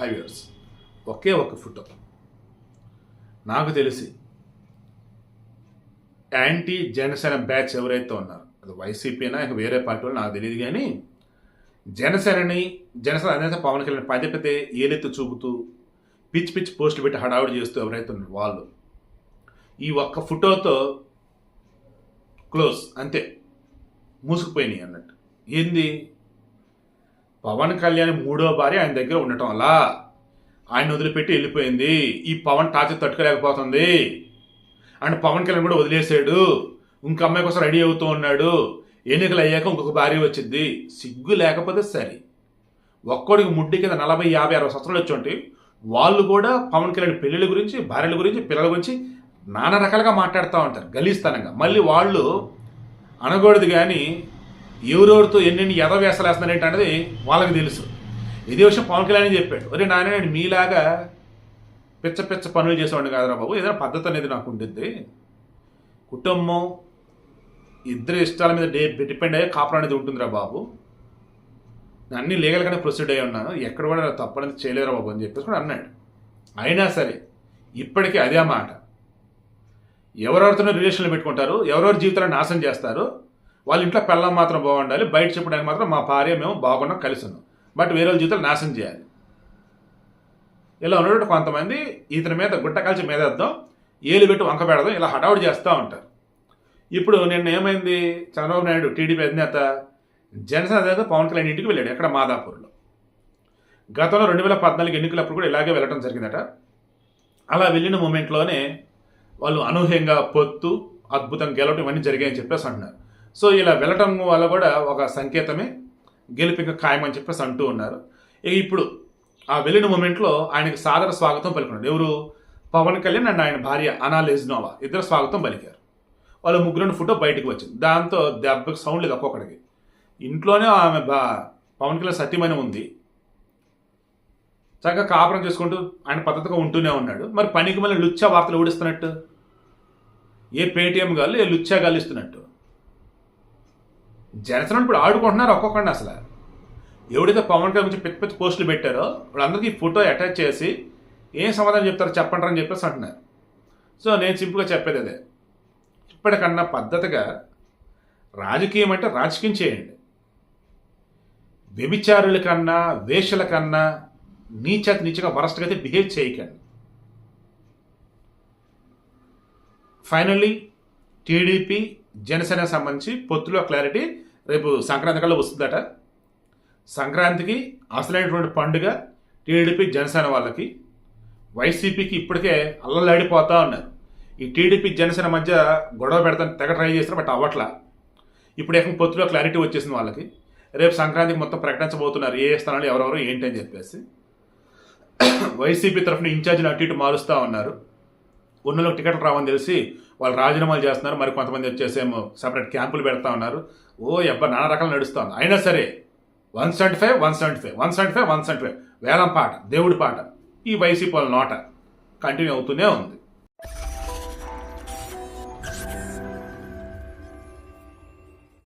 Five years ఒకే ఒక photo. నాకు తెలిసి యాంటీ జనసేన బ్యాచ్ ఎవరైతే ఉన్నారో అది వైసీపీనా ఇంకా వేరే పార్టీ వాళ్ళు నాకు తెలియదు కానీ జనసేనని జనసేన అధినేత పవన్ కళ్యాణ్ పదే పదే ఏలెత్తి చూపుతూ పిచ్చి పిచ్చి పోస్టులు పెట్టి హడావుడి చేస్తూ ఎవరైతే ఉన్నారో వాళ్ళు ఈ ఒక్క ఫోటోతో క్లోజ్ అంతే మూసుకుపోయినాయి అన్నట్టు. ఏంది? పవన్ కళ్యాణ్ మూడో భార్య ఆయన దగ్గర ఉండటం వల్ల ఆయన వదిలిపెట్టి వెళ్ళిపోయింది. ఈ పవన్ టార్చర్ తట్టుకోలేకపోతుంది. అండ్ పవన్ కళ్యాణ్ కూడా వదిలేసాడు ఇంక అమ్మాయి కోసం రెడీ అవుతూ ఉన్నాడు. ఎన్నికలు అయ్యాక ఇంకొక భార్య వచ్చింది. సిగ్గు లేకపోతే సరే. ఒక్కడికి ముడ్డి కింద నలభై యాభై అరవై సంవత్సరాలు వచ్చి వాళ్ళు కూడా పవన్ కళ్యాణ్ పెళ్ళిళ్ళ గురించి భార్యల గురించి పిల్లల గురించి నానా రకాలుగా మాట్లాడుతూ ఉంటారు గలీస్తానంగా మళ్ళీ వాళ్ళు అనకూడదు కానీ ఎవరెవరితో ఎన్నెన్ని ఎదవేసలు వేస్తున్నారు అనేది వాళ్ళకి తెలుసు. ఇదే విషయం పవన్ కళ్యాణ్ చెప్పాడు? ఒరే నాయన నేను మీలాగా పిచ్చ పిచ్చ పనులు చేసేవాడిని కాదురా బాబు. ఏదైనా పద్ధతి అనేది నాకు ఉంటుంది కుటుంబం ఇద్దరి ఇష్టాల మీద డే డిపెండ్ అయ్యే కాపురం అనేది ఉంటుందిరా బాబు. అన్ని లీగల్గానే ప్రొసీడ్ అయ్యి ఉన్నాను. ఎక్కడ కూడా తప్పనేది చేయలేరా బాబు అని చెప్పేసి కూడా అన్నాడు. అయినా సరే ఇప్పటికీ అదే మాట. ఎవరెవరితోనో రిలేషన్లు పెట్టుకుంటారు ఎవరెవరి జీవితాలను నాశనం చేస్తారు వాళ్ళ ఇంట్లో పెళ్ళం మాత్రం బాగుండాలి బయట చెప్పడానికి మాత్రం మా భార్య మేము బాగున్నాం కలిసి ఉన్నాం బట్ వేరే వాళ్ళ జీవితాలు నాశనం చేయాలి. ఇలా ఉన్నటువంటి కొంతమంది ఇతని మీద గుట్ట కాల్చి మీదేద్దాం ఏలు పెట్టి వంక పెడదాం ఇలా హడావుడి చేస్తూ ఉంటారు. ఇప్పుడు నిన్న ఏమైంది? చంద్రబాబు నాయుడు టీడీపీ అధినేత జనసేన అధినేత పవన్ కళ్యాణ్ ఇంటికి వెళ్ళాడు ఎక్కడ? మాదాపూర్లో. గతంలో రెండు వేల పద్నాలుగు ఎన్నికలప్పుడు కూడా ఇలాగే వెళ్ళడం జరిగిందట. అలా వెళ్ళిన మూమెంట్లోనే వాళ్ళు అనూహ్యంగా పొత్తు అద్భుతం గెలవటం ఇవన్నీ జరిగాయని చెప్పేసి అంటున్నారు. సో ఇలా వెళ్ళటం వల్ల కూడా ఒక సంకేతమే గెలుపు ఇంకా ఖాయమని చెప్పేసి అంటూ ఉన్నారు. ఇక ఇప్పుడు ఆ వెళ్ళిన మూమెంట్లో ఆయనకి సాదర స్వాగతం పలుకున్నాడు ఎవరు? పవన్ కళ్యాణ్ అండ్ ఆయన భార్య అనా లెజ్నోవా. ఇద్దరు స్వాగతం పలికారు. వాళ్ళ ముగ్గురు ఫోటో బయటకు వచ్చింది. దాంతో దెబ్బకి సౌండ్ లేదు ఒక్కొక్కడికి. ఇంట్లోనే ఆమె బా పవన్ కళ్యాణ్ సత్యమైన ఉంది. చక్కగా కాపురం చేసుకుంటూ ఆయన పద్ధతిగా ఉంటూనే ఉన్నాడు. మరి పనికి మళ్ళీ లుచ్చా వార్తలు ఊడిస్తున్నట్టు? ఏ పేటీఎం గాళ్ళు ఏ లుచ్చా గాళ్ళు ఇస్తున్నట్టు? జనసేన ఇప్పుడు ఆడుకుంటున్నారు ఒక్కొక్కడిని అసలు. ఎవడైతే పవన్ కళ్యాణ్ గురించి పెద్ద పెద్ద పోస్టులు పెట్టారో వాళ్ళందరికీ ఫోటో అటాచ్ చేసి ఏం సమాధానం చెప్తారో చెప్పండి అని చెప్పేసి అంటున్నారు. సో నేను సింపుల్గా చెప్పేది అదే. ఇప్పటికన్నా పద్ధతిగా రాజకీయం అంటే రాజకీయం చేయండి. వ్యభిచారుల కన్నా వేషల కన్నా నీచత నీచగా వరస్ట్గా అయితే బిహేవ్ చేయకండి. ఫైనల్లీ టీడీపీ జనసేన సంబంధించి పొత్తులో క్లారిటీ రేపు సంక్రాంతి కల్లా వస్తుందట. సంక్రాంతికి అసలైనటువంటి పండుగ టీడీపీ జనసేన వాళ్ళకి. వైసీపీకి ఇప్పటికే అల్లలాడిపోతా ఉన్నారు. ఈ టీడీపీ జనసేన మధ్య గొడవ పెడతాను తెగ ట్రై చేస్తారు బట్ అవ్వట్లా. ఇప్పుడు ఏకం పొత్తులో క్లారిటీ వచ్చేసింది వాళ్ళకి. రేపు సంక్రాంతికి మొత్తం ప్రకటించబోతున్నారు ఏ స్థానాలు ఎవరెవరు ఏంటి అని చెప్పేసి. వైసీపీ తరఫున ఇన్ఛార్జిని అటు ఇటు మారుస్తూ ఉన్నారు. ఉన్నలో టికెట్లు రావని తెలిసి వాళ్ళు రాజీనామాలు చేస్తున్నారు. మరి కొంతమంది వచ్చేసేమో సపరేట్ క్యాంపులు పెడతా ఉన్నారు. ఓ ఎబ్బ నానా రకాలు నడుస్తుంది. అయినా సరే one seventy five one seventy five one seventy five one seventy five వేలం పాట దేవుడి పాట ఈ వైసీపీ వాళ్ళ నోట కంటిన్యూ అవుతూనే ఉంది.